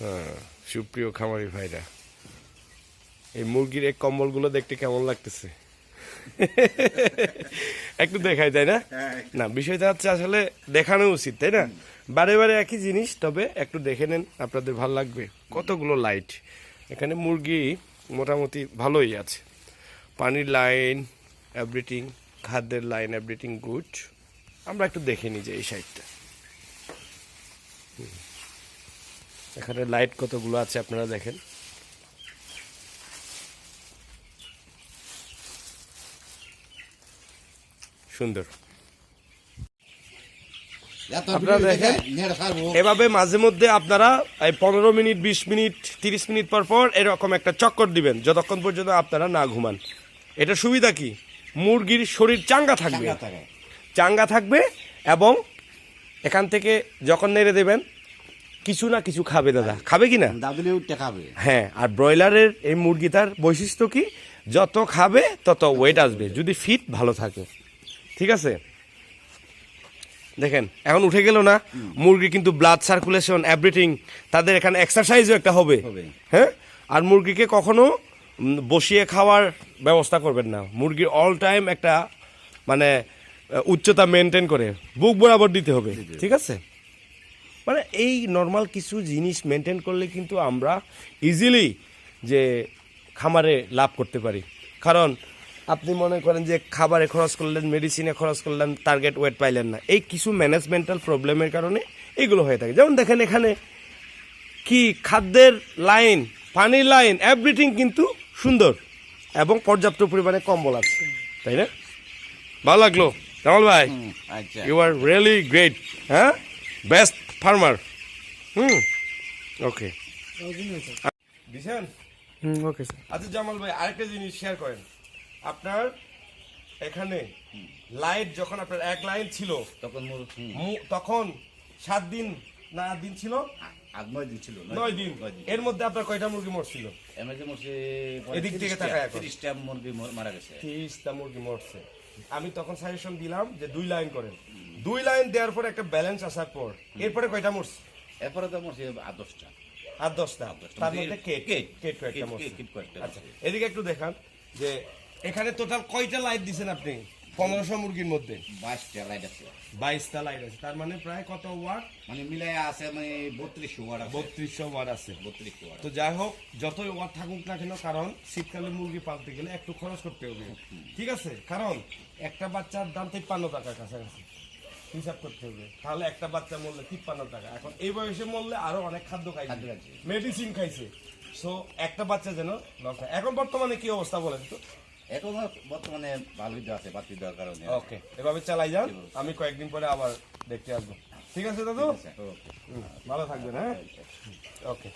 হ্যাঁ সুপ্রিয় খামারি ভাইরা এই মুরগির এই কম্বলগুলো দেখতে কেমন লাগতেছে? একটু দেখাই তাই না? না বিষয়টা হচ্ছে আসলে দেখানো উচিত তাই না? বারে বারে একই জিনিস তবে একটু দেখে নেন আপনাদের ভালো লাগবে। কতগুলো লাইট? এখানে মুরগি মোটামুটি ভালোই আছে। পানির লাইন এভরিথিং খাদ্যের লাইন এভরিথিং গুড আমরা একটু দেখে নিই যে এই সাইডটা। এখানে লাইট কতগুলো আছে আপনারা দেখেন। সুন্দর। আপনারা দেখেন এভাবে মাঝে মধ্যে আপনারা এই পনেরো মিনিট বিশ মিনিট তিরিশ মিনিট পর পর এরকম একটা চক্কর দিবেন যতক্ষণ পর্যন্ত আপনারা না ঘুমান। এটা সুবিধা কি? মুরগির শরীর চাঙ্গা থাকবে। চাঙ্গা থাকবে এবং এখান থেকে যখন নেড়ে দেবেন কিছু না কিছু খাবে দাদা। খাবে কি না? খাবে। হ্যাঁ আর ব্রয়লারের এই মুরগিটার বৈশিষ্ট্য কি? যত খাবে তত ওয়েট আসবে যদি ফিট ভালো থাকে। ঠিক আছে? দেখেন এখন উঠে গেল না? মুরগি কিন্তু ব্লাড সার্কুলেশন এভরিথিং তাদের এখানে এক্সারসাইজও একটা হবে। হবে। হ্যাঁ? আর মুরগিকে কখনো বসিয়ে খাওয়ার ব্যবস্থা করবেন না। মুরগির অল টাইম একটা মানে উচ্চতা মেনটেন করে। বুক বরাবর দিতে হবে। ঠিক আছে? মানে এই নর্মাল কিছু জিনিস মেনটেন করলে কিন্তু আমরা ইজিলি যে খামারে লাভ করতে পারি। কারণ আপনি মনে করেন যে খাবারে খরচ করলেন মেডিসিনে খরচ করলেন টার্গেট ওয়েট পাইলেন না। এই কিছু ম্যানেজমেন্টাল প্রবলেমের কারণে এগুলো হয়ে থাকে। যেমন দেখেন এখানে কি খাদ্যের লাইন পানির লাইন এভরিথিং কিন্তু সুন্দর এবং পর্যাপ্ত পরিমাণে কম্বল আছে। তাই না? ভালো লাগল। জামাল ভাই ইউ আর রিয়েলি গ্রেট হ্যাঁ? বেস্ট ফার্মার হুম ওকে দিছেন হুম ওকে স্যার আচ্ছা জামাল ভাই আরেকটা জিনিস শেয়ার করেন। আপনার এখানে লাইট যখন আপনার এক লাইন ছিল তখন তখন সাত দিন না আট দিন ছিল? আট নয় দিন ছিল নয় দিন এর মধ্যে আপনার কয়টা মুরগি মরছিল? মরছে এদিক থেকে তাকায় এখন। তিরিশটা মুরগি মর- মারা গেছে। তিরিশটা মুরগি মরছে। আমি তখন সাজেশন দিলাম যে দুই লাইন করেন। দুই লাইন দেওয়ার পর একটা ব্যালেন্স আসার পর এরপরে কয়টা মরছে? এরপরে তো মরছে আট দশটা। আর দশটা। তার মধ্যে কেট কেট। কেট কয়েকটা কেট, মরছে। আচ্ছা এদিকে একটু দেখান যে এখানে টোটাল কয়টা লাইট দিছেন আপনি? পনেরোশো মুরগির মধ্যে। বাইশটা লাইট আছে। বাইশটা লাইট আছে। তার মানে প্রায় কত ওয়াট মানে মিলাই আছে মানে বত্রিশশো ওয়াট আছে। বত্রিশশো ওয়াট আছে। বত্রিশশো ওয়াট তো যাই হোক যতই ওয়াট থাকুক না কেন কারণ শীতকালে মুরগি পালতে গেলে একটু খরচ করতে হবে। ঠিক আছে? কারণ একটা বাচ্চার দাম তিপ্পান্ন টাকার কাছাকাছি। হিসাব করতে হবে। তাহলে একটা বাচ্চা মরলে তিপ্পান্ন টাকা। এখন এই বয়সে মরলে আরও অনেক খাদ্য খাইছে। মেডিসিন খাইছে। সো একটা বাচ্চা যেন লস এখন বর্তমানে কি অবস্থা বলেন তো? এখন বর্তমানে ভালোই আছে বাতি দেওয়ার কারণে। ওকে এভাবে চালাই যান। আমি কয়েকদিন পরে আবার দেখতে আসব। ঠিক আছে দাদু? ভালো থাকবেন হ্যাঁ? ওকে